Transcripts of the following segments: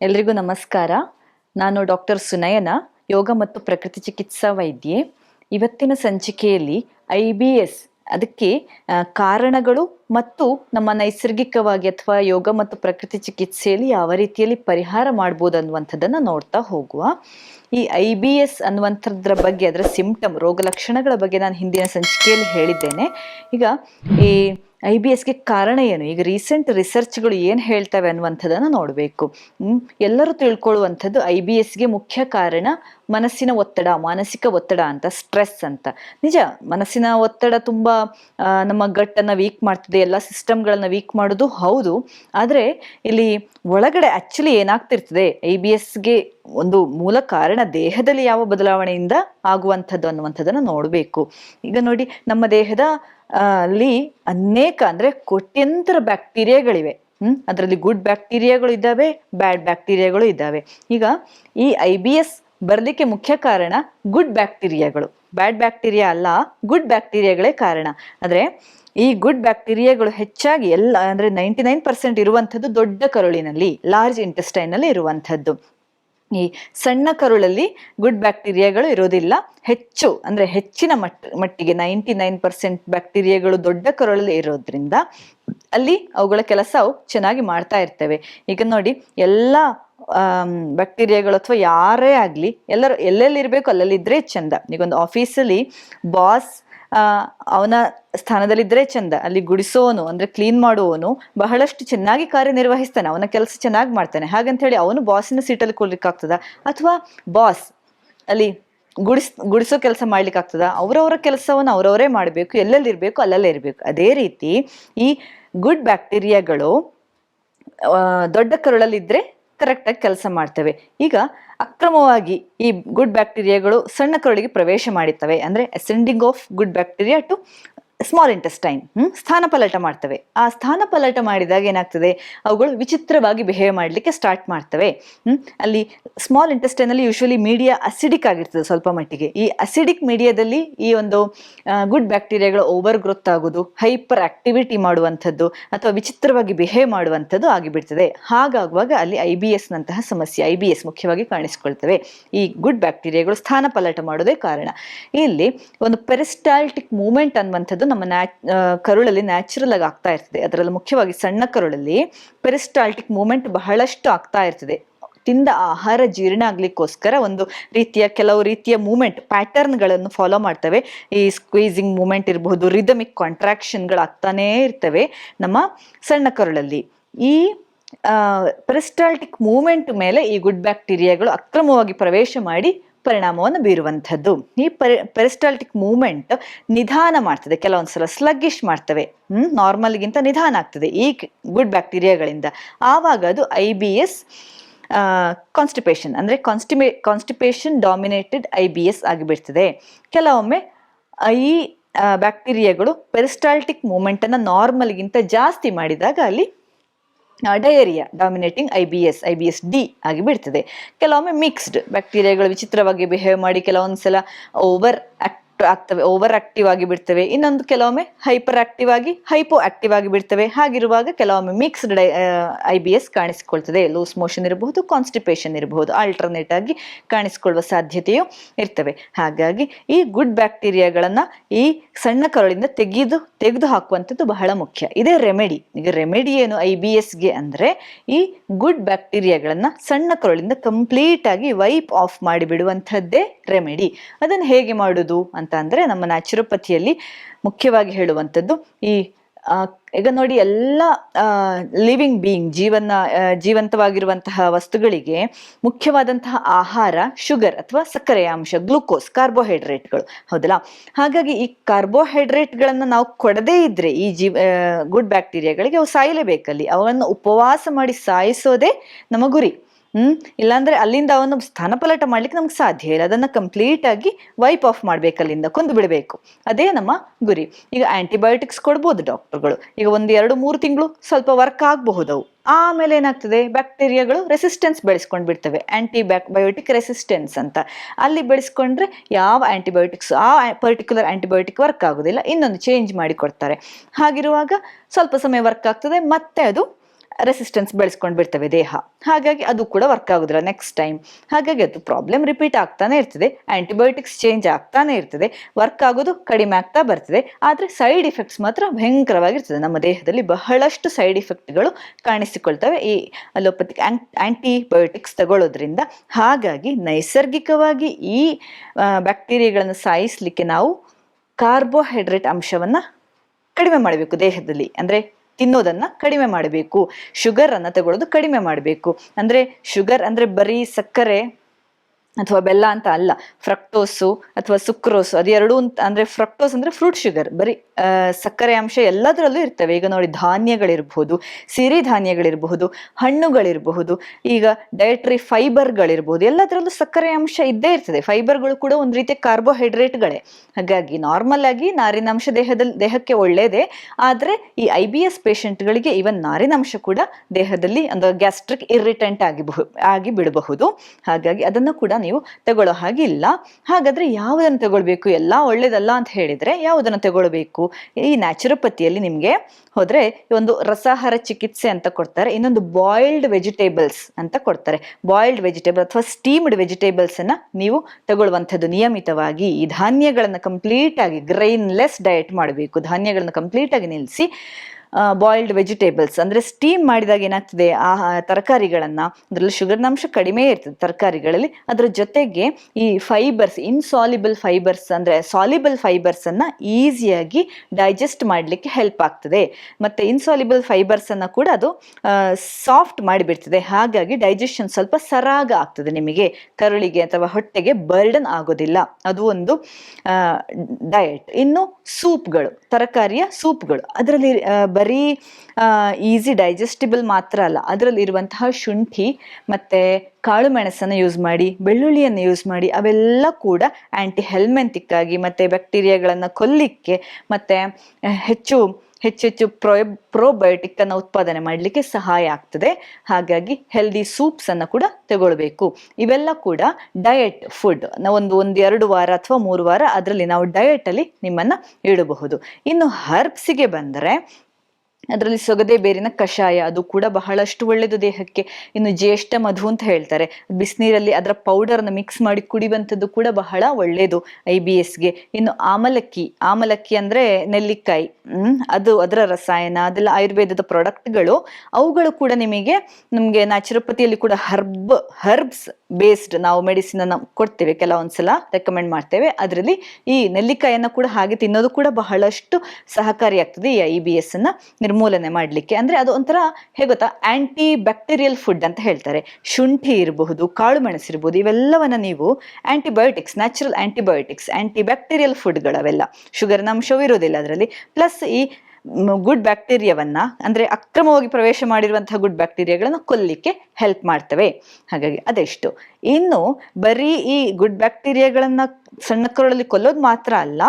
ಎಲ್ರಿಗೂ ನಮಸ್ಕಾರ. ನಾನು ಡಾಕ್ಟರ್ ಸುನಯನ, ಯೋಗ ಮತ್ತು ಪ್ರಕೃತಿ ಚಿಕಿತ್ಸಾ ವೈದ್ಯೆ. ಇವತ್ತಿನ ಸಂಚಿಕೆಯಲ್ಲಿ ಐ ಬಿ ಎಸ್, ಅದಕ್ಕೆ ಕಾರಣಗಳು ಮತ್ತು ನಮ್ಮ ನೈಸರ್ಗಿಕವಾಗಿ ಅಥವಾ ಯೋಗ ಮತ್ತು ಪ್ರಕೃತಿ ಚಿಕಿತ್ಸೆಯಲ್ಲಿ ಯಾವ ರೀತಿಯಲ್ಲಿ ಪರಿಹಾರ ಮಾಡ್ಬೋದು ಅನ್ನುವಂಥದ್ದನ್ನು ನೋಡ್ತಾ ಹೋಗುವ. ಈ ಐ ಬಿ ಎಸ್ ಅನ್ನುವಂಥದ್ರ ಬಗ್ಗೆ, ಅದರ ಸಿಂಪ್ಟಮ್ ರೋಗ ಲಕ್ಷಣಗಳ ಬಗ್ಗೆ ನಾನು ಹಿಂದಿನ ಸಂಚಿಕೆಯಲ್ಲಿ ಹೇಳಿದ್ದೇನೆ. ಈಗ ಈ ಐ ಬಿ ಎಸ್ಗೆ ಕಾರಣ ಏನು? ಈಗ ರೀಸೆಂಟ್ ರಿಸರ್ಚ್ಗಳು ಏನು ಹೇಳ್ತವೆ ಅನ್ನುವಂಥದ್ದನ್ನು ನೋಡಬೇಕು. ಎಲ್ಲರೂ ತಿಳ್ಕೊಳ್ಳುವಂಥದ್ದು ಐ ಬಿ ಎಸ್ಗೆ ಮುಖ್ಯ ಕಾರಣ ಮನಸ್ಸಿನ ಒತ್ತಡ, ಮಾನಸಿಕ ಒತ್ತಡ ಅಂತ, ಸ್ಟ್ರೆಸ್ ಅಂತ. ನಿಜ, ಮನಸ್ಸಿನ ಒತ್ತಡ ತುಂಬ ನಮ್ಮ ಗಟ್ಟನ್ನು ವೀಕ್ ಮಾಡ್ತದೆ ಎಲ್ಲ ಸಿಸ್ಟಮ್ಗಳನ್ನ ವೀಕ್ ಮಾಡೋದು ಹೌದು. ಆದರೆ ಇಲ್ಲಿ ಒಳಗಡೆ ಆಕ್ಚುಲಿ ಏನಾಗ್ತಿರ್ತದೆ ಐ ಬಿ ಎಸ್ಗೆ ಒಂದು ಮೂಲ ಕಾರಣ ದೇಹದಲ್ಲಿ ಯಾವ ಬದಲಾವಣೆಯಿಂದ ಆಗುವಂಥದ್ದು ಅನ್ನುವಂಥದ್ದನ್ನು ನೋಡಬೇಕು. ಈಗ ನೋಡಿ, ನಮ್ಮ ದೇಹದ ಅಲ್ಲಿ ಅನೇಕ ಅಂದ್ರೆ ಕೋಟ್ಯಂತರ ಬ್ಯಾಕ್ಟೀರಿಯಾಗಳಿವೆ. ಹ್ಮ್, ಅದರಲ್ಲಿ ಗುಡ್ ಬ್ಯಾಕ್ಟೀರಿಯಾಗಳು ಇದ್ದಾವೆ ಬ್ಯಾಡ್ ಬ್ಯಾಕ್ಟೀರಿಯಾಗಳು ಇದ್ದಾವೆ. ಈಗ ಈ ಐ ಬಿ ಎಸ್ ಬರಲಿಕ್ಕೆ ಮುಖ್ಯ ಕಾರಣ ಗುಡ್ ಬ್ಯಾಕ್ಟೀರಿಯಾಗಳು. ಬ್ಯಾಡ್ ಬ್ಯಾಕ್ಟೀರಿಯಾ ಅಲ್ಲ ಗುಡ್ ಬ್ಯಾಕ್ಟೀರಿಯಾಗಳೇ ಕಾರಣ. ಆದರೆ ಈ ಗುಡ್ ಬ್ಯಾಕ್ಟೀರಿಯಾಗಳು ಹೆಚ್ಚಾಗಿ ಎಲ್ಲ ಅಂದ್ರೆ ನೈಂಟಿ ನೈನ್ ಪರ್ಸೆಂಟ್ ಇರುವಂಥದ್ದು ದೊಡ್ಡ ಕರುಳಿನಲ್ಲಿ, ಲಾರ್ಜ್ ಇಂಟೆಸ್ಟೈನಲ್ಲಿ ಇರುವಂಥದ್ದು. ಈ ಸಣ್ಣ ಕರುಳಲ್ಲಿ ಗುಡ್ ಬ್ಯಾಕ್ಟೀರಿಯಾಗಳು ಇರೋದಿಲ್ಲ ಹೆಚ್ಚು ಅಂದ್ರೆ ಹೆಚ್ಚಿನ ಮಟ್ಟ, ಮಟ್ಟಿಗೆ ನೈಂಟಿ ನೈನ್ ಪರ್ಸೆಂಟ್ ಬ್ಯಾಕ್ಟೀರಿಯಾಗಳು ದೊಡ್ಡ ಕರುಳಲ್ಲಿ ಇರೋದ್ರಿಂದ ಅಲ್ಲಿ ಅವುಗಳ ಕೆಲಸ ಅವು ಚೆನ್ನಾಗಿ ಮಾಡ್ತಾ ಇರ್ತವೆ. ಈಗ ನೋಡಿ, ಎಲ್ಲ ಬ್ಯಾಕ್ಟೀರಿಯಾಗಳು ಅಥವಾ ಯಾರೇ ಆಗಲಿ ಎಲ್ಲರೂ ಎಲ್ಲೆಲ್ಲಿ ಇರಬೇಕು ಅಲ್ಲಲ್ಲಿ ಇದ್ರೆ ಚಂದ. ಈಗ ಒಂದು ಆಫೀಸಲ್ಲಿ ಬಾಸ್ ಅವನ ಸ್ಥಾನದಲ್ಲಿದ್ದರೆ ಚಂದ. ಅಲ್ಲಿ ಗುಡಿಸೋನು, ಅಂದ್ರೆ ಕ್ಲೀನ್ ಮಾಡುವವನು, ಬಹಳಷ್ಟು ಚೆನ್ನಾಗಿ ಕಾರ್ಯನಿರ್ವಹಿಸ್ತಾನೆ. ಅವನ ಕೆಲಸ ಚೆನ್ನಾಗಿ ಮಾಡ್ತಾನೆ. ಹಾಗಂತ ಹೇಳಿ ಅವನು ಬಾಸಿನ ಸೀಟಲ್ಲಿ ಕೂರ್ಲಿಕ್ಕಾಗ್ತದ ಅಥವಾ ಬಾಸ್ ಅಲ್ಲಿ ಗುಡಿಸ್, ಗುಡಿಸೋ ಕೆಲಸ ಮಾಡ್ಲಿಕ್ಕೆ ಆಗ್ತದ ಅವರವರ ಕೆಲಸವನ್ನು ಅವರವರೇ ಮಾಡಬೇಕು. ಎಲ್ಲೆಲ್ಲಿ ಇರಬೇಕು ಅಲ್ಲಲ್ಲೇ ಇರಬೇಕು. ಅದೇ ರೀತಿ ಈ ಗುಡ್ ಬ್ಯಾಕ್ಟೀರಿಯಾಗಳು ದೊಡ್ಡ ಕರುಳಲ್ಲಿದ್ದರೆ ಕರೆಕ್ಟಾಗಿ ಕೆಲಸ ಮಾಡ್ತವೆ. ಈಗ ಅಕ್ರಮವಾಗಿ ಈ ಗುಡ್ ಬ್ಯಾಕ್ಟೀರಿಯಾಗಳು ಸಣ್ಣ ಕರುಳಿಗೆ ಪ್ರವೇಶ ಮಾಡುತ್ತವೆ ಅಂದರೆ ascending of good bacteria to small intestine hmm? ಸ್ಥಾನ ಪಲ್ಲಟ ಮಾಡ್ತವೆ. ಆ ಸ್ಥಾನ ಪಲ್ಲಟ ಮಾಡಿದಾಗ ಏನಾಗ್ತದೆ? ಅವುಗಳು ವಿಚಿತ್ರವಾಗಿ ಬಿಹೇವ್ ಮಾಡಲಿಕ್ಕೆ ಸ್ಟಾರ್ಟ್ ಮಾಡ್ತವೆ. ಹ್ಮ್? ಅಲ್ಲಿ ಸ್ಮಾಲ್ ಇಂಟೆಸ್ಟೈನಲ್ಲಿ ಯೂಶ್ವಲಿ ಮೀಡಿಯಾ ಅಸಿಡಿಕ್ ಆಗಿರ್ತದೆ ಸ್ವಲ್ಪ ಮಟ್ಟಿಗೆ. ಈ ಅಸಿಡಿಕ್ ಮೀಡಿಯಾದಲ್ಲಿ ಈ ಒಂದು ಗುಡ್ ಬ್ಯಾಕ್ಟೀರಿಯಾಗಳು ಓವರ್ ಗ್ರೋತ್ ಆಗೋದು ಹೈಪರ್ ಆಕ್ಟಿವಿಟಿ ಮಾಡುವಂಥದ್ದು ಅಥವಾ ವಿಚಿತ್ರವಾಗಿ ಬಿಹೇವ್ ಮಾಡುವಂಥದ್ದು ಆಗಿಬಿಡ್ತದೆ. ಹಾಗಾಗುವಾಗ ಅಲ್ಲಿ ಐ ಬಿ ಎಸ್ನಂತಹ ಸಮಸ್ಯೆ ಐ ಬಿ ಎಸ್ ಮುಖ್ಯವಾಗಿ ಕಾಣಿಸ್ಕೊಳ್ತವೆ. ಈ ಗುಡ್ ಬ್ಯಾಕ್ಟೀರಿಯಾಗಳು ಸ್ಥಾನ ಪಲಟ ಮಾಡೋದೇ ಕಾರಣ. ಇಲ್ಲಿ ಒಂದು ಪೆರಿಸ್ಟಾಲ್ಟಿಕ್ ಮೂಮೆಂಟ್ ಅನ್ನುವಂಥದ್ದು ನಮ್ಮ ನ್ಯಾ ಕರುಳಲ್ಲಿ ನ್ಯಾಚುರಲ್ ಆಗಿ ಆಗ್ತಾ ಇರ್ತದೆ. ಅದರಲ್ಲಿ ಮುಖ್ಯವಾಗಿ ಸಣ್ಣ ಕರುಳಲ್ಲಿ ಪೆರಿಸ್ಟಾಲ್ಟಿಕ್ ಮೂಮೆಂಟ್ ಬಹಳಷ್ಟು ಆಗ್ತಾ ಇರ್ತದೆ. ತಿಂದ ಆಹಾರ ಜೀರ್ಣ ಆಗ್ಲಿಕ್ಕೋಸ್ಕರ ಒಂದು ರೀತಿಯ, ಕೆಲವು ರೀತಿಯ ಮೂಮೆಂಟ್ ಪ್ಯಾಟರ್ನ್ಗಳನ್ನು ಫಾಲೋ ಮಾಡ್ತವೆ. ಈ ಸ್ಕ್ವೀಸಿಂಗ್ ಮೂಮೆಂಟ್ ಇರಬಹುದು ರಿದಮಿಕ್ ಕಾಂಟ್ರಾಕ್ಷನ್ಗಳಾಗ್ತಾನೇ ಇರ್ತವೆ ನಮ್ಮ ಸಣ್ಣ ಕರುಳಲ್ಲಿ. ಈ ಪೆರಿಸ್ಟಾಲ್ಟಿಕ್ ಮೂಮೆಂಟ್ ಮೇಲೆ ಈ ಗುಡ್ ಬ್ಯಾಕ್ಟೀರಿಯಾಗಳು ಅಕ್ರಮವಾಗಿ ಪ್ರವೇಶ ಮಾಡಿ ಪರಿಣಾಮವನ್ನು ಬೀರುವಂಥದ್ದು. ಈ ಪೆರಿ, ಪೆರಿಸ್ಟಾಲ್ಟಿಕ್ ಮೂಮೆಂಟ್ ನಿಧಾನ ಮಾಡ್ತದೆ. ಕೆಲವೊಂದು ಸಲ ಸ್ಲಗ್ಗಿಶ್ ಮಾಡ್ತವೆ. ಹ್ಮ್, ನಾರ್ಮಲ್ಗಿಂತ ನಿಧಾನ ಆಗ್ತದೆ. ಈ ಗುಡ್ ಬ್ಯಾಕ್ಟೀರಿಯಾಗಳಿಂದ. ಆವಾಗ ಅದು ಐ ಬಿ ಎಸ್ ಕಾನ್ಸ್ಟಿಪೇಷನ್ ಅಂದರೆ ಕಾನ್ಸ್ಟಿಮೇ constipation dominated I B S ಆಗಿಬಿಡ್ತದೆ. ಕೆಲವೊಮ್ಮೆ ಈ ಬ್ಯಾಕ್ಟೀರಿಯಾಗಳು ಪೆರಿಸ್ಟಾಲ್ಟಿಕ್ ಮೂಮೆಂಟನ್ನು ನಾರ್ಮಲ್ಗಿಂತ ಜಾಸ್ತಿ ಮಾಡಿದಾಗ ಅಲ್ಲಿ diarrhoea dominating I B S I B S D ಆಗಿ ಬಿಡ್ತದೆ ಕೆಲವೊಮ್ಮೆ ಮಿಕ್ಸ್ಡ್ ಬ್ಯಾಕ್ಟೀರಿಯಾಗಳು ವಿಚಿತ್ರವಾಗಿ ಬಿಹೇವ್ ಮಾಡಿ, ಕೆಲವೊಂದ್ಸಲ ಓವರ್ ಆಕ್ಟ್ ಆಗ್ತವೆ ಓವರ್ ಆಕ್ಟಿವ್ ಆಗಿ ಬಿಡ್ತವೆ. ಇನ್ನೊಂದು ಕೆಲವೊಮ್ಮೆ ಹೈಪರ್ ಆಕ್ಟಿವ್ ಆಗಿ ಹೈಪೋ ಆಕ್ಟಿವ್ ಆಗಿ ಬಿಡ್ತವೆ. ಹಾಗಿರುವಾಗ ಕೆಲವೊಮ್ಮೆ ಮಿಕ್ಸ್ಡ್ ಐ ಬಿ ಎಸ್ ಕಾಣಿಸ್ಕೊಳ್ತದೆ. ಲೂಸ್ ಮೋಷನ್ ಇರಬಹುದು ಕಾನ್ಸ್ಟಿಪೇಷನ್ ಇರಬಹುದು. ಆಲ್ಟರ್ನೇಟ್ ಆಗಿ ಕಾಣಿಸ್ಕೊಳ್ಳುವ ಸಾಧ್ಯತೆಯು ಇರ್ತವೆ. ಹಾಗಾಗಿ ಈ ಗುಡ್ ಬ್ಯಾಕ್ಟೀರಿಯಾಗಳನ್ನು ಈ ಸಣ್ಣ ಕರುಳಿಂದ ತೆಗೆದು ತೆಗೆದು ಹಾಕುವಂಥದ್ದು ಬಹಳ ಮುಖ್ಯ. ಇದೇ ರೆಮಿಡಿ ಈಗ ರೆಮಿಡಿ ಏನು ಐ ಬಿ ಎಸ್ಗೆ ಅಂದರೆ ಈ ಗುಡ್ ಬ್ಯಾಕ್ಟೀರಿಯಾಗಳನ್ನು ಸಣ್ಣ ಕರುಳಿಂದ ಕಂಪ್ಲೀಟ್ ಆಗಿ ವೈಪ್ ಆಫ್ ಮಾಡಿಬಿಡುವಂಥದ್ದೇ ರೆಮೆಡಿ ಅದನ್ನು ಹೇಗೆ ಮಾಡೋದು ಅಂತ ಅಂದರೆ ನಮ್ಮ ನ್ಯಾಚುರೋಪತಿಯಲ್ಲಿ ಮುಖ್ಯವಾಗಿ ಹೇಳುವಂಥದ್ದು ಈ ಈಗ ನೋಡಿ ಎಲ್ಲ ಲಿವಿಂಗ್ ಬೀಯಿಂಗ್ ಜೀವನ ಜೀವಂತವಾಗಿರುವಂತಹ ವಸ್ತುಗಳಿಗೆ ಮುಖ್ಯವಾದಂತಹ ಆಹಾರ ಶುಗರ್ ಅಥವಾ ಸಕ್ಕರೆಯ ಅಂಶ ಗ್ಲೂಕೋಸ್ ಕಾರ್ಬೋಹೈಡ್ರೇಟ್ಗಳು ಹೌದಲ್ಲ? ಹಾಗಾಗಿ ಈ ಕಾರ್ಬೋಹೈಡ್ರೇಟ್ಗಳನ್ನು ನಾವು ಕೊಡದೇ ಇದ್ರೆ ಈ ಜೀವ ಗುಡ್ ಬ್ಯಾಕ್ಟೀರಿಯಾಗಳಿಗೆ ಅವು ಸಾಯಲೇಬೇಕಲ್ಲಿ. ಅವನ್ನು ಉಪವಾಸ ಮಾಡಿ ಸಾಯಿಸೋದೇ ನಮ್ಮ ಗುರಿ. ಹ್ಮ್? ಇಲ್ಲಾಂದ್ರೆ ಅಲ್ಲಿಂದ ಅವನು ಸ್ಥಾನಪಲಟ ಮಾಡ್ಲಿಕ್ಕೆ ನಮ್ಗೆ ಸಾಧ್ಯ ಇಲ್ಲ. ಅದನ್ನ ಕಂಪ್ಲೀಟ್ ಆಗಿ ವೈಪ್ ಆಫ್ ಮಾಡ್ಬೇಕು ಅಲ್ಲಿಂದ, ಕೊಂದು ಬಿಡಬೇಕು. ಅದೇ ನಮ್ಮ ಗುರಿ. ಈಗ ಆಂಟಿಬಯೋಟಿಕ್ಸ್ ಕೊಡ್ಬೋದು ಡಾಕ್ಟರ್ಗಳು ಈಗ ಒಂದು ಎರಡು ಮೂರು ತಿಂಗಳು ಸ್ವಲ್ಪ ವರ್ಕ್ ಆಗಬಹುದು ಆಮೇಲೆ ಏನಾಗ್ತದೆ? ಬ್ಯಾಕ್ಟೀರಿಯಾಗಳು ರೆಸಿಸ್ಟೆನ್ಸ್ ಬೆಳೆಸ್ಕೊಂಡು ಬಿಡ್ತವೆ. ಆಂಟಿ ಬಯೋಟಿಕ್ ರೆಸಿಸ್ಟೆನ್ಸ್ ಅಂತ. ಅಲ್ಲಿ ಬೆಳೆಸ್ಕೊಂಡ್ರೆ ಯಾವ ಆಂಟಿಬಯೋಟಿಕ್ಸ್ ಆ ಪರ್ಟಿಕ್ಯುಲರ್ ಆಂಟಿಬಯೋಟಿಕ್ ವರ್ಕ್ ಆಗೋದಿಲ್ಲ. ಇನ್ನೊಂದು ಚೇಂಜ್ ಮಾಡಿ ಕೊಡ್ತಾರೆ ಹಾಗಿರುವಾಗ ಸ್ವಲ್ಪ ಸಮಯ ವರ್ಕ್ ಆಗ್ತದೆ. ಮತ್ತೆ ಅದು ರೆಸಿಸ್ಟೆನ್ಸ್ ಬೆಳೆಸ್ಕೊಂಡು ಬಿಡ್ತವೆ ದೇಹ. ಹಾಗಾಗಿ ಅದು ಕೂಡ ವರ್ಕ್ ಆಗೋದಿಲ್ಲ ನೆಕ್ಸ್ಟ್ ಟೈಮ್ ಹಾಗಾಗಿ ಅದು ಪ್ರಾಬ್ಲಮ್ ರಿಪೀಟ್ ಆಗ್ತಾನೆ ಇರ್ತದೆ ಆಂಟಿಬಯೋಟಿಕ್ಸ್ ಚೇಂಜ್ ಆಗ್ತಾನೆ ಇರ್ತದೆ ವರ್ಕ್ ಆಗೋದು ಕಡಿಮೆ ಆಗ್ತಾ ಬರ್ತದೆ, ಆದರೆ ಸೈಡ್ ಇಫೆಕ್ಟ್ಸ್ ಮಾತ್ರ ಭಯಂಕರವಾಗಿರ್ತದೆ. ನಮ್ಮ ದೇಹದಲ್ಲಿ ಬಹಳಷ್ಟು ಸೈಡ್ ಇಫೆಕ್ಟ್ಗಳು ಕಾಣಿಸಿಕೊಳ್ತವೆ. ಈ ಅಲೋಪತಿಕ್ ಆಂಟಿಬಯೋಟಿಕ್ಸ್ ತಗೊಳ್ಳೋದ್ರಿಂದ. ಹಾಗಾಗಿ ನೈಸರ್ಗಿಕವಾಗಿ ಈ ಬ್ಯಾಕ್ಟೀರಿಯಾಗಳನ್ನು ಸಾಯಿಸಲಿಕ್ಕೆ ನಾವು ಕಾರ್ಬೋಹೈಡ್ರೇಟ್ ಅಂಶವನ್ನು ಕಡಿಮೆ ಮಾಡಬೇಕು ದೇಹದಲ್ಲಿ. ಅಂದ್ರೆ ತಿನ್ನೋದನ್ನ ಕಡಿಮೆ ಮಾಡಬೇಕು. ಶುಗರ್ ಅನ್ನ ತಗೊಳ್ಳೋದು ಕಡಿಮೆ ಮಾಡಬೇಕು. ಅಂದ್ರೆ ಶುಗರ್ ಅಂದ್ರೆ ಬರೀ ಸಕ್ಕರೆ ಅಥವಾ ಬೆಲ್ಲ ಅಂತ ಅಲ್ಲ ಫ್ರಕ್ಟೋಸು ಅಥವಾ ಸುಕ್ರೋಸು ಅದು ಎರಡೂ ಅಂತ ಅಂದ್ರೆ ಫ್ರಕ್ಟೋಸ್ ಅಂದ್ರೆ ಫ್ರೂಟ್ ಶುಗರ್ ಬರೀ ಸಕ್ಕರೆ, ಅಂಶ ಎಲ್ಲದರಲ್ಲೂ ಇರ್ತವೆ. ಈಗ ನೋಡಿ ಧಾನ್ಯಗಳಿರ್ಬಹುದು ಸಿರಿಧಾನ್ಯಗಳಿರಬಹುದು ಹಣ್ಣುಗಳಿರಬಹುದು, ಈಗ ಡಯಟ್ರಿ ಫೈಬರ್ಗಳಿರ್ಬೋದು ಎಲ್ಲದರಲ್ಲೂ ಸಕ್ಕರೆ, ಅಂಶ ಇದ್ದೇ ಇರ್ತದೆ. ಫೈಬರ್ಗಳು ಕೂಡ ಒಂದು ರೀತಿಯ ಕಾರ್ಬೋಹೈಡ್ರೇಟ್ಗಳೇ ಹಾಗಾಗಿ ನಾರ್ಮಲ್ ಆಗಿ ನಾರಿನಾಂಶ ದೇಹದಲ್ಲಿ ದೇಹಕ್ಕೆ ಒಳ್ಳೆಯದೇ ಆದರೆ ಈ ಐ ಬಿ ಎಸ್ ಪೇಷಂಟ್ಗಳಿಗೆ ಇವನ್ ನಾರಿನಾಂಶ ಕೂಡ ದೇಹದಲ್ಲಿ ಒಂದು ಗ್ಯಾಸ್ಟ್ರಿಕ್ ಇರಿಟೆಂಟ್ ಆಗಿಬಹು ಆಗಿ ಬಿಡಬಹುದು ಹಾಗಾಗಿ ಅದನ್ನು ಕೂಡ ನೀವು ತಗೊಳ್ಳೋ ಹಾಗಿಲ್ಲ ಹಾಗಾದ್ರೆ ಯಾವುದನ್ನು ತಗೊಳ್ಬೇಕು? ಎಲ್ಲ ಒಳ್ಳೇದಲ್ಲ ಅಂತ ಹೇಳಿದ್ರೆ ಯಾವುದನ್ನು ತಗೊಳ್ಬೇಕು? ಈ ನ್ಯಾಚುರೋಪತಿಯಲ್ಲಿ ನಿಮಗೆ ಹೋದ್ರೆ ಒಂದು ರಸಾಹಾರ ಚಿಕಿತ್ಸೆ ಅಂತ ಕೊಡ್ತಾರೆ. ಇನ್ನೊಂದು ಬಾಯ್ಲ್ಡ್ ವೆಜಿಟೇಬಲ್ಸ್ ಅಂತ ಕೊಡ್ತಾರೆ. ಬಾಯ್ಲ್ಡ್ ವೆಜಿಟೇಬಲ್ ಅಥವಾ ಸ್ಟೀಮ್ಡ್ ವೆಜಿಟೇಬಲ್ಸ್ ಅನ್ನ ನೀವು ತಗೊಳ್ಳುವಂಥದ್ದು ನಿಯಮಿತವಾಗಿ. ಈ ಧಾನ್ಯಗಳನ್ನು ಕಂಪ್ಲೀಟ್ ಆಗಿ ಗ್ರೈನ್ಲೆಸ್ ಡಯಟ್ ಮಾಡಬೇಕು. ಧಾನ್ಯಗಳನ್ನು ಕಂಪ್ಲೀಟ್ ಆಗಿ ನಿಲ್ಲಿಸಿ ಬಾಯ್ಲ್ಡ್ ವೆಜಿಟೇಬಲ್ಸ್ ಅಂದರೆ ಸ್ಟೀಮ್ ಮಾಡಿದಾಗ ಏನಾಗ್ತದೆ? ಆ ತರಕಾರಿಗಳನ್ನು, ಅದರಲ್ಲಿ ಶುಗರ್ನ ಅಂಶ ಕಡಿಮೆ ಇರ್ತದೆ ತರಕಾರಿಗಳಲ್ಲಿ. ಅದರ ಜೊತೆಗೆ ಈ ಫೈಬರ್ಸ್ ಇನ್ಸಾಲಿಬಲ್ ಫೈಬರ್ಸ್ ಅಂದರೆ ಸಾಲಿಬಲ್ ಫೈಬರ್ಸನ್ನು ಈಸಿಯಾಗಿ ಡೈಜೆಸ್ಟ್ ಮಾಡಲಿಕ್ಕೆ ಹೆಲ್ಪ್ ಆಗ್ತದೆ. ಮತ್ತು ಇನ್ಸಾಲಿಬಲ್ ಫೈಬರ್ಸನ್ನು ಕೂಡ ಅದು ಸಾಫ್ಟ್ ಮಾಡಿಬಿಡ್ತದೆ. ಹಾಗಾಗಿ ಡೈಜೆಷನ್ ಸ್ವಲ್ಪ ಸರಾಗ ಆಗ್ತದೆ ನಿಮಗೆ. ಕರುಳಿಗೆ ಅಥವಾ ಹೊಟ್ಟೆಗೆ ಬರ್ಡನ್ ಆಗೋದಿಲ್ಲ. ಅದು ಒಂದು ಡಯಟ್ ಇನ್ನು ಸೂಪ್ಗಳು, ತರಕಾರಿಯ ಸೂಪ್ಗಳು. ಅದರಲ್ಲಿ ಬರೀ ಈಸಿ ಡೈಜೆಸ್ಟಿಬಲ್ ಮಾತ್ರ ಅಲ್ಲ ಅದರಲ್ಲಿ ಇರುವಂತಹ ಶುಂಠಿ ಮತ್ತು ಕಾಳು ಮೆಣಸನ್ನು ಯೂಸ್ ಮಾಡಿ, ಬೆಳ್ಳುಳ್ಳಿಯನ್ನು ಯೂಸ್ ಮಾಡಿ, ಅವೆಲ್ಲ ಕೂಡ ಆ್ಯಂಟಿ ಹೆಲ್ಮೆಂತಿಕ್ ಆಗಿ ಮತ್ತೆ ಬ್ಯಾಕ್ಟೀರಿಯಾಗಳನ್ನು ಕೊಲ್ಲಿಕ್ಕೆ ಮತ್ತು ಹೆಚ್ಚು ಹೆಚ್ಚೆಚ್ಚು ಪ್ರೊಯ್ ಪ್ರೊಬಯೋಟಿಕ್ಕನ್ನು ಉತ್ಪಾದನೆ ಮಾಡಲಿಕ್ಕೆ ಸಹಾಯ ಆಗ್ತದೆ. ಹಾಗಾಗಿ ಹೆಲ್ದಿ ಸೂಪ್ಸನ್ನು ಕೂಡ ತಗೊಳ್ಬೇಕು. ಇವೆಲ್ಲ ಕೂಡ ಡಯಟ್ ಫುಡ್ ಒಂದು ಒಂದು ಎರಡು ವಾರ ಅಥವಾ ಮೂರು ವಾರ ಅದರಲ್ಲಿ ನಾವು ಡಯಟ್ ನಿಮ್ಮನ್ನು ನಿಮ್ಮನ್ನ ಇಡಬಹುದು. ಇನ್ನು ಹರ್ಬ್ಸಿಗೆ ಬಂದರೆ ಅದರಲ್ಲಿ ಸೊಗದೆ ಬೇರಿನ ಕಷಾಯ, ಅದು ಕೂಡ ಬಹಳಷ್ಟು ಒಳ್ಳೆಯದು ದೇಹಕ್ಕೆ. ಇನ್ನು ಜ್ಯೇಷ್ಠ ಮಧು ಅಂತ ಹೇಳ್ತಾರೆ. ಬಿಸಿನೀರಲ್ಲಿ ಅದರ ಪೌಡರ್ನ ಮಿಕ್ಸ್ ಮಾಡಿ ಕುಡಿಯುವಂಥದ್ದು ಕೂಡ ಬಹಳ ಒಳ್ಳೆಯದು ಐ ಬಿ ಎಸ್ಗೆ ಇನ್ನು ಆಮಲಕ್ಕಿ ಆಮಲಕ್ಕಿ ಅಂದ್ರೆ ನೆಲ್ಲಿಕಾಯಿ ಅದು ಅದರ ರಸಾಯನ, ಅದೆಲ್ಲ ಆಯುರ್ವೇದದ ಪ್ರಾಡಕ್ಟ್ಗಳು ಅವುಗಳು ಕೂಡ ನಿಮಗೆ ನಮಗೆ ನ್ಯಾಚುರೋಪತಿಯಲ್ಲಿ ಕೂಡ ಹರ್ಬ್ ಹರ್ಬ್ಸ್ ಬೇಸ್ಡ್ ನಾವು ಮೆಡಿಸಿನ್ ಅನ್ನು ಕೊಡ್ತೇವೆ. ಕೆಲವೊಂದ್ಸಲ ರೆಕಮೆಂಡ್ ಮಾಡ್ತೇವೆ. ಅದರಲ್ಲಿ ಈ ನೆಲ್ಲಿಕಾಯಿಯನ್ನ ಕೂಡ ಹಾಗೆ ತಿನ್ನೋದು ಕೂಡ ಬಹಳಷ್ಟು ಸಹಕಾರಿಯಾಗ್ತದೆ ಈ ಐ ಬಿ ಎಸ್ ಅನ್ನ. ನಿರ್ಮೂಲನೆ ಮಾಡಲಿಕ್ಕೆ, ಅಂದರೆ ಅದು ಒಂಥರ, ಹೇಗೆ ಗೊತ್ತಾ ಆ್ಯಂಟಿ ಬ್ಯಾಕ್ಟೀರಿಯಲ್ ಫುಡ್ ಅಂತ ಹೇಳ್ತಾರೆ. ಶುಂಠಿ ಇರಬಹುದು, ಕಾಳು ಮೆಣಸು ಇರ್ಬೋದು ಇವೆಲ್ಲವನ್ನ ನೀವು ಆ್ಯಂಟಿಬಯೋಟಿಕ್ಸ್ ನ್ಯಾಚುರಲ್ ಆ್ಯಂಟಿಬಯೋಟಿಕ್ಸ್ ಆ್ಯಂಟಿ ಬ್ಯಾಕ್ಟೀರಿಯಲ್ ಫುಡ್ಗಳವೆಲ್ಲ ಶುಗರ್ನ ಅಂಶವೂ ಇರೋದಿಲ್ಲ ಅದರಲ್ಲಿ. ಪ್ಲಸ್ ಈ ಗುಡ್ ಬ್ಯಾಕ್ಟೀರಿಯಾವನ್ನ ಅಂದರೆ ಅಕ್ರಮವಾಗಿ ಪ್ರವೇಶ ಮಾಡಿರುವಂತಹ ಗುಡ್ ಬ್ಯಾಕ್ಟೀರಿಯಾಗಳನ್ನು ಕೊಲ್ಲಿಕ್ಕೆ ಹೆಲ್ಪ್ ಮಾಡ್ತವೆ. ಹಾಗಾಗಿ ಅದೆಷ್ಟು. ಇನ್ನು ಬರೀ ಈ ಗುಡ್ ಬ್ಯಾಕ್ಟೀರಿಯಾಗಳನ್ನು ಸಣ್ಣ ಕರುಳಲ್ಲಿ ಕೊಲ್ಲೋದು ಮಾತ್ರ ಅಲ್ಲ,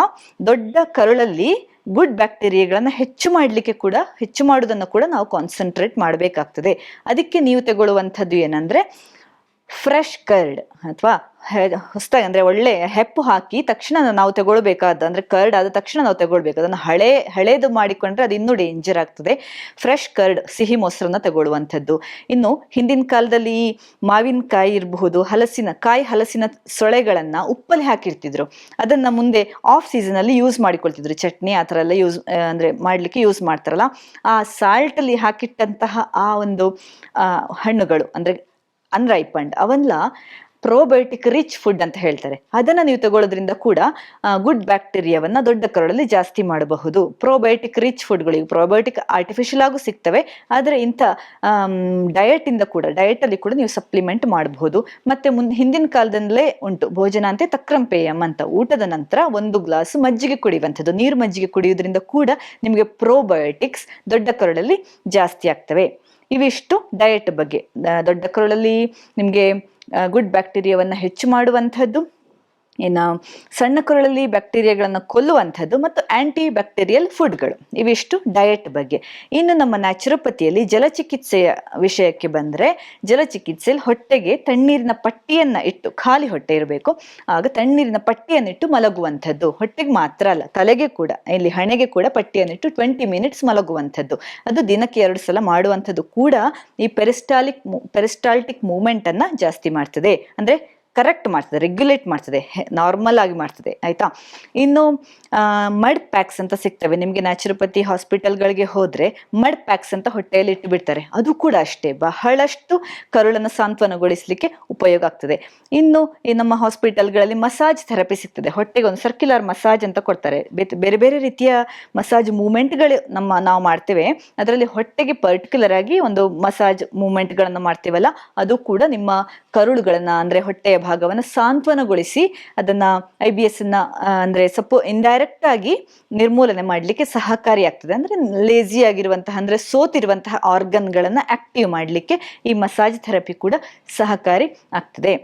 ದೊಡ್ಡ ಕರುಳಲ್ಲಿ ಗುಡ್ ಬ್ಯಾಕ್ಟೀರಿಯಾಗಳನ್ನ ಹೆಚ್ಚು ಮಾಡಲಿಕ್ಕೆ ಕೂಡ, ಹೆಚ್ಚು ಮಾಡೋದನ್ನು ಕೂಡ ನಾವು ಕಾನ್ಸಂಟ್ರೇಟ್ ಮಾಡಬೇಕಾಗ್ತದೆ. ಅದಕ್ಕೆ ನೀವು ತಗೊಳ್ಳುವಂಥದ್ದು ಏನಂದ್ರೆ ಫ್ರೆಶ್ ಕರ್ಡ್ ಅಥವಾ ಹೊಸ್ತಾಗಿ ಅಂದ್ರೆ ಒಳ್ಳೆ ಹೆಪ್ಪು ಹಾಕಿ ತಕ್ಷಣ ನಾವು ತಗೊಳ್ಬೇಕಾದ, ಅಂದ್ರೆ ಕರ್ಡ್ ಆದ ತಕ್ಷಣ ನಾವು ತಗೊಳ್ಬೇಕು. ಅದನ್ನು ಹಳೆ, ಹಳೇದು ಮಾಡಿಕೊಂಡ್ರೆ ಅದು ಇನ್ನೂ ಡೇಂಜರ್ ಆಗ್ತದೆ. ಫ್ರೆಶ್ ಕರ್ಡ್ ಸಿಹಿ ಮೊಸರನ್ನ ತಗೊಳ್ಳುವಂಥದ್ದು. ಇನ್ನು ಹಿಂದಿನ ಕಾಲದಲ್ಲಿ ಮಾವಿನಕಾಯಿ ಇರಬಹುದು, ಹಲಸಿನ, ಕಾಯಿ ಹಲಸಿನ ಸೊಳೆಗಳನ್ನ ಉಪ್ಪಲ್ಲಿ ಹಾಕಿರ್ತಿದ್ರು. ಅದನ್ನ ಮುಂದೆ ಆಫ್ ಸೀಸನ್ ಅಲ್ಲಿ ಯೂಸ್ ಮಾಡಿಕೊಳ್ತಿದ್ರು. ಚಟ್ನಿ ಆ ಥರ ಎಲ್ಲ ಯೂಸ್ ಅಂದ್ರೆ ಮಾಡ್ಲಿಕ್ಕೆ ಯೂಸ್ ಮಾಡ್ತಾರಲ್ಲ. ಆ ಸಾಲ್ಟ್ ಅಲ್ಲಿ ಹಾಕಿಟ್ಟಂತಹ ಆ ಒಂದು ಹಣ್ಣುಗಳು, ಅಂದ್ರೆ ಅನ್ರೈಪಂಡ್ ಅವೆಲ್ಲ ಪ್ರೋಬಯೋಟಿಕ್ ರಿಚ್ ಫುಡ್ ಅಂತ ಹೇಳ್ತಾರೆ. ಅದನ್ನ ನೀವು ತಗೊಳ್ಳೋದ್ರಿಂದ ಕೂಡ ಗುಡ್ ಬ್ಯಾಕ್ಟೀರಿಯಾವನ್ನ ದೊಡ್ಡ ಕರುಳಲ್ಲಿ ಜಾಸ್ತಿ ಮಾಡಬಹುದು. ಪ್ರೋಬಯೋಟಿಕ್ ರಿಚ್ ಫುಡ್ಗಳಿಗೆ ಪ್ರೋಬಯೋಟಿಕ್ ಆರ್ಟಿಫಿಷಿಯಲ್ ಆಗೂ ಸಿಗ್ತವೆ. ಆದರೆ ಇಂಥ ಡಯಟ್ ಇಂದ ಕೂಡ ಡಯಟ್ ಅಲ್ಲಿ ಕೂಡ ನೀವು ಸಪ್ಲಿಮೆಂಟ್ ಮಾಡಬಹುದು. ಮತ್ತೆ ಮುನ್, ಹಿಂದಿನ ಕಾಲದಲ್ಲೇ ಉಂಟು. ಭೋಜನ ಅಂತೆ ತಕ್ರಂ ಪೇಯಂ ಅಂತ ಊಟದ ನಂತರ ಒಂದು ಗ್ಲಾಸ್ ಮಜ್ಜಿಗೆ ಕುಡಿಯುವಂಥದ್ದು. ನೀರು ಮಜ್ಜಿಗೆ ಕುಡಿಯೋದ್ರಿಂದ ಕೂಡ ನಿಮಗೆ ಪ್ರೋಬಯೋಟಿಕ್ಸ್ ದೊಡ್ಡ ಕರುಳಲ್ಲಿ ಜಾಸ್ತಿ ಆಗ್ತವೆ. ಇವಿಷ್ಟು ಡಯಟ್ ಬಗ್ಗೆ. ದೊಡ್ಡ ಕರುಳಲ್ಲಿ ನಿಮಗೆ ಗುಡ್ ಬ್ಯಾಕ್ಟೀರಿಯಾವನ್ನು ಹೆಚ್ಚು ಮಾಡುವಂಥದ್ದು. ಇನ್ನು ಸಣ್ಣ ಕುರಳಲ್ಲಿ ಬ್ಯಾಕ್ಟೀರಿಯಾಗಳನ್ನು ಕೊಲ್ಲುವಂಥದ್ದು ಮತ್ತು ಆ್ಯಂಟಿ ಬ್ಯಾಕ್ಟೀರಿಯಲ್ ಫುಡ್ಗಳು ಇವಿಷ್ಟು ಡಯಟ್ ಬಗ್ಗೆ. ಇನ್ನು ನಮ್ಮ ನ್ಯಾಚುರೋಪತಿಯಲ್ಲಿ ಜಲಚಿಕಿತ್ಸೆಯ ವಿಷಯಕ್ಕೆ ಬಂದರೆ ಜಲಚಿಕಿತ್ಸೆಯಲ್ಲಿ ಹೊಟ್ಟೆಗೆ ತಣ್ಣೀರಿನ ಪಟ್ಟಿಯನ್ನು ಇಟ್ಟು ಖಾಲಿ ಹೊಟ್ಟೆ ಇರಬೇಕು. ಆಗ ತಣ್ಣೀರಿನ ಪಟ್ಟಿಯನ್ನಿಟ್ಟು ಮಲಗುವಂಥದ್ದು. ಹೊಟ್ಟೆಗೆ ಮಾತ್ರ ಅಲ್ಲ, ತಲೆಗೆ ಕೂಡ, ಇಲ್ಲಿ ಹಣೆಗೆ ಕೂಡ ಪಟ್ಟಿಯನ್ನಿಟ್ಟು ಟ್ವೆಂಟಿ ಮಿನಿಟ್ಸ್ ಮಲಗುವಂಥದ್ದು. ಅದು ದಿನಕ್ಕೆ ಎರಡು ಸಲ ಮಾಡುವಂಥದ್ದು ಕೂಡ ಈ ಪೆರಿಸ್ಟಾಲಿಕ್ ಪೆರಿಸ್ಟಾಲ್ಟಿಕ್ ಮೂವ್ಮೆಂಟ್ ಅನ್ನ ಜಾಸ್ತಿ ಮಾಡ್ತದೆ. ಅಂದ್ರೆ ಕರೆಕ್ಟ್ ಮಾಡ್ತದೆ ರೆಗ್ಯುಲೇಟ್ ಮಾಡ್ತದೆ ನಾರ್ಮಲ್ ಆಗಿ ಮಾಡ್ತದೆ, ಆಯ್ತಾ? ಇನ್ನು ಮಡ್ ಪ್ಯಾಕ್ಸ್ ಅಂತ ಸಿಗ್ತವೆ. ನಿಮಗೆ ನ್ಯಾಚುರೋಪತಿ ಹಾಸ್ಪಿಟಲ್ಗಳಿಗೆ ಹೋದ್ರೆ ಮಡ್ ಪ್ಯಾಕ್ಸ್ ಅಂತ ಹೊಟ್ಟೆಯಲ್ಲಿ ಇಟ್ಟು ಬಿಡ್ತಾರೆ ಅದು ಕೂಡ ಅಷ್ಟೇ. ಬಹಳಷ್ಟು ಕರುಳನ್ನು ಸಾಂತ್ವನಗೊಳಿಸಲಿಕ್ಕೆ ಉಪಯೋಗ ಆಗ್ತದೆ. ಇನ್ನು, ಈ ನಮ್ಮ ಹಾಸ್ಪಿಟಲ್ಗಳಲ್ಲಿ ಮಸಾಜ್ ಥೆರಪಿ ಸಿಗ್ತದೆ. ಹೊಟ್ಟೆಗೆ ಒಂದು ಸರ್ಕ್ಯುಲರ್ ಮಸಾಜ್ ಅಂತ ಕೊಡ್ತಾರೆ. ಬೇರೆ ಬೇರೆ ರೀತಿಯ ಮಸಾಜ್ ಮೂಮೆಂಟ್ಗಳು ನಮ್ಮ, ನಾವು ಮಾಡ್ತೇವೆ. ಅದರಲ್ಲಿ ಹೊಟ್ಟೆಗೆ ಪರ್ಟಿಕ್ಯುಲರ್ ಆಗಿ ಒಂದು ಮಸಾಜ್ ಮೂಮೆಂಟ್ಗಳನ್ನು ಮಾಡ್ತೇವಲ್ಲ, ಅದು ಕೂಡ ನಿಮ್ಮ ಕರುಳುಗಳನ್ನ, ಅಂದ್ರೆ ಹೊಟ್ಟೆಯ ಭಾಗವನ್ನು ಸಾಂತ್ವನಗೊಳಿಸಿ ಅದನ್ನ ಐ ಬಿ ಎಸ್ ಅನ್ನ ಅಂದರೆ ಸಪೋ ಇಂಡೈರೆಕ್ಟ್ ಆಗಿ ನಿರ್ಮೂಲನೆ ಮಾಡಲಿಕ್ಕೆ ಸಹಕಾರಿಯಾಗ್ತದೆ. ಅಂದ್ರೆ ಲೇಜಿ ಆಗಿರುವಂತಹ, ಅಂದ್ರೆ ಸೋತಿರುವಂತಹ ಆರ್ಗನ್ಗಳನ್ನ ಆಕ್ಟಿವ್ ಮಾಡಲಿಕ್ಕೆ ಈ ಮಸಾಜ್ ಥೆರಪಿ ಕೂಡ ಸಹಕಾರಿ ಆಗ್ತದೆ.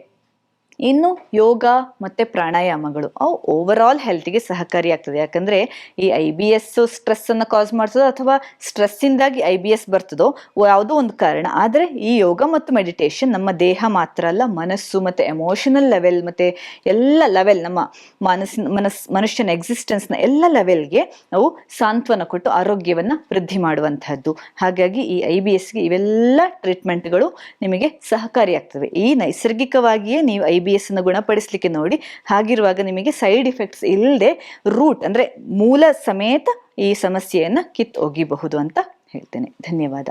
ಇನ್ನು ಯೋಗ ಮತ್ತು ಪ್ರಾಣಾಯಾಮಗಳು, ಅವು ಓವರ್ ಆಲ್ ಹೆಲ್ತ್ಗೆ ಸಹಕಾರಿಯಾಗ್ತದೆ ಯಾಕಂದರೆ ಈ ಐ ಬಿ ಎಸ್ ಸ್ಟ್ರೆಸ್ಸನ್ನು ಕಾಸ್ ಮಾಡ್ತದೋ ಅಥವಾ ಸ್ಟ್ರೆಸ್ಸಿಂದಾಗಿ ಐ ಬಿ ಎಸ್ ಬರ್ತದೋ ಯಾವುದೋ ಒಂದು ಕಾರಣ. ಆದರೆ ಈ ಯೋಗ ಮತ್ತು ಮೆಡಿಟೇಷನ್ ನಮ್ಮ ದೇಹ ಮಾತ್ರ ಅಲ್ಲ, ಮನಸ್ಸು ಮತ್ತು ಎಮೋಷನಲ್ ಲೆವೆಲ್ ಮತ್ತು ಎಲ್ಲ ಲೆವೆಲ್ ನಮ್ಮ ಮನಸ್ಸಿನ ಮನಸ್ ಮನುಷ್ಯನ ಎಕ್ಸಿಸ್ಟೆನ್ಸ್ನ ಎಲ್ಲ ಲೆವೆಲ್ಗೆ ನಾವು ಸಾಂತ್ವನ ಕೊಟ್ಟು ಆರೋಗ್ಯವನ್ನು ವೃದ್ಧಿ ಮಾಡುವಂತಹದ್ದು. ಹಾಗಾಗಿ ಈ ಐ ಬಿ ಎಸ್ಗೆ ಇವೆಲ್ಲ ಟ್ರೀಟ್ಮೆಂಟ್ಗಳು ನಿಮಗೆ ಸಹಕಾರಿಯಾಗ್ತವೆ ಈ ನೈಸರ್ಗಿಕವಾಗಿಯೇ ನೀವು ಐ ಬಿ ಎಸ್ ಅನ್ನು ಗುಣಪಡಿಸಲಿಕ್ಕೆ ನೋಡಿ, ಹಾಗಿರುವಾಗ ನಿಮಗೆ ಸೈಡ್ ಇಫೆಕ್ಟ್ಸ್ ಇಲ್ಲದೆ ರೂಟ್ ಅಂದರೆ ಮೂಲ ಸಮೇತ ಈ ಸಮಸ್ಯೆಯನ್ನು ಕಿತ್ತು ಒಗಿಬಹುದು ಅಂತ ಹೇಳ್ತೇನೆ. ಧನ್ಯವಾದ.